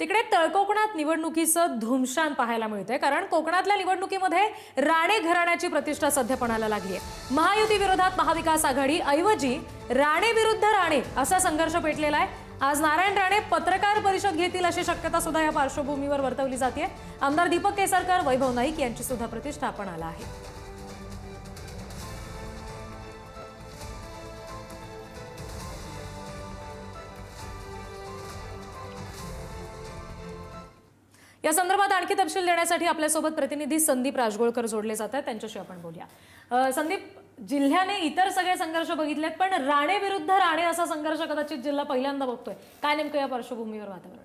तिकडे तळकोकणात निवडणुकीचं धुमशान पाहायला मिळतंय कारण कोकणातल्या निवडणुकीमध्ये राणे घराण्याची प्रतिष्ठा सध्या पणाला लागली आहे महायुती विरोधात महाविकास आघाडी ऐवजी राणे विरुद्ध राणे असा संघर्ष पेटलेला आहे. आज नारायण राणे पत्रकार परिषद घेतील अशी शक्यता सुद्धा या पार्श्वभूमीवर वर्तवली जाते आमदार दीपक केसरकर वैभव नाईक यांची सुद्धा प्रतिष्ठा पणाला आहे. या संदर्भात आणखी तपशील देण्यासाठी आपल्यासोबत प्रतिनिधी संदीप राजगोळकर जोडले जात आहेत. त्यांच्याशी आपण बोलूया. संदीप जिल्ह्याने इतर सगळे संघर्ष बघितलेत पण राणे विरुद्ध राणे असा संघर्ष कदाचित जिल्हा पहिल्यांदा बघतोय. काय नेमकं या पार्श्वभूमीवर वातावरण?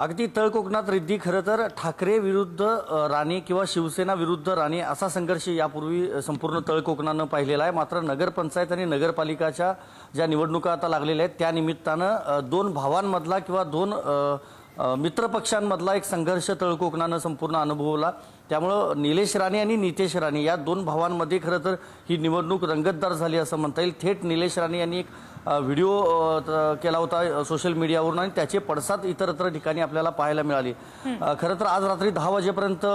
अगदी तळकोकणात रिद्धी खरं तर ठाकरे विरुद्ध राणे किंवा शिवसेना विरुद्ध राणे असा संघर्ष यापूर्वी संपूर्ण तळकोकणानं पाहिलेला आहे. मात्र नगरपंचायत आणि नगरपालिकाच्या ज्या निवडणुका आता लागलेल्या आहेत त्या निमित्तानं दोन भावांमधला किंवा दोन मित्रपक्षांमधला एक संघर्ष तळकोकणानं संपूर्ण अनुभवला. त्यामुळं निलेश राणे आणि नितेश राणे या दोन भावांमध्ये खरं तर ही निवडणूक रंगतदार झाली असं म्हणता येईल. थेट निलेश राणे यांनी एक व्हिडिओ केला होता सोशल मीडियावरून आणि त्याचे पडसाद इतरत्र ठिकाणी आपल्याला पाहायला मिळाली. खरं तर आज रात्री दहा वाजेपर्यंत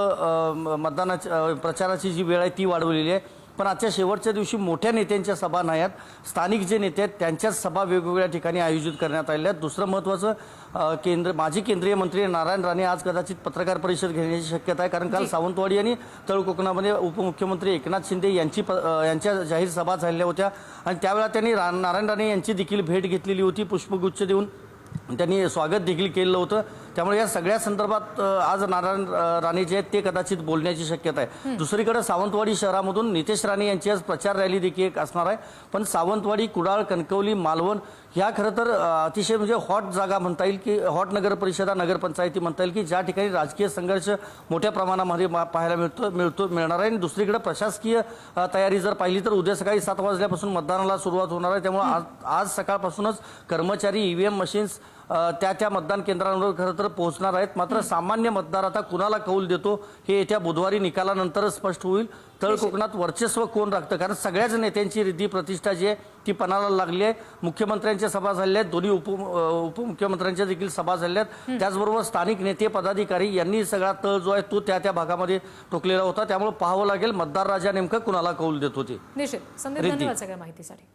मतदानाची प्रचाराची जी वेळ आहे ती वाढवलेली आहे. पण आजच्या शेवटच्या दिवशी मोठ्या नेत्यांच्या सभा नाही आहेत. स्थानिक जे नेते आहेत त्यांच्याच सभा वेगवेगळ्या ठिकाणी आयोजित करण्यात आलेल्या आहेत. दुसरं महत्त्वाचं केंद्र माजी केंद्रीय मंत्री नारायण राणे आज कदाचित पत्रकार परिषद घेण्याची शक्यता आहे. कारण काल सावंतवाडी आणि तळकोकणामध्ये उपमुख्यमंत्री एकनाथ शिंदे यांची प- यांच्या जाहीर सभा झालेल्या होत्या. आणि त्यावेळेला त्यांनी रा नारायण राणे यांची देखील भेट घेतलेली होती. पुष्पगुच्छ देऊन त्यांनी स्वागत देखील केलेलं होतं. त्यामुळे या सगळ्या संदर्भात आज नारायण राणे जे आहेत ते कदाचित बोलण्याची शक्यता आहे. दुसरीकडे सावंतवाडी शहरामधून नितेश राणे यांची आज प्रचार रॅली देखील एक असणार आहे. पण सावंतवाडी कुडाळ कणकवली मालवण ह्या खरं तर अतिशय म्हणजे हॉट जागा म्हणता येईल की हॉट नगर परिषदा नगरपंचायती म्हणता येईल की ज्या ठिकाणी राजकीय संघर्ष मोठ्या प्रमाणामध्ये पाहायला मिळतो मिळतो मिळणार आहे. आणि दुसरीकडे प्रशासकीय तयारी जर पाहिली तर उद्या सकाळी सात वाजल्यापासून मतदानाला सुरुवात होणार आहे. त्यामुळे आज आज सकाळपासूनच कर्मचारी ईव्हीएम मशीन्स अ, त्या त्या मतदान केंद्रांवर खरं तर पोहोचणार आहेत. मात्र सामान्य मतदार आता कुणाला कौल देतो हे येत्या बुधवारी निकालानंतरच स्पष्ट होईल. तळ कोकणात वर्चस्व कोण राखतं? कारण सगळ्याच नेत्यांची रिद्धी प्रतिष्ठा जी आहे ती पणाला लागली आहे. मुख्यमंत्र्यांच्या सभा झालेल्या आहेत. दोन्ही उप उपमुख्यमंत्र्यांच्या देखील सभा झालेल्या आहेत. त्याचबरोबर स्थानिक नेते पदाधिकारी यांनी सगळा तळ जो आहे तो त्या त्या भागामध्ये टोकलेला होता. त्यामुळे पाहावं लागेल मतदार राजा नेमकं कुणाला कौल देत होते. निश्चित. माहितीसाठी.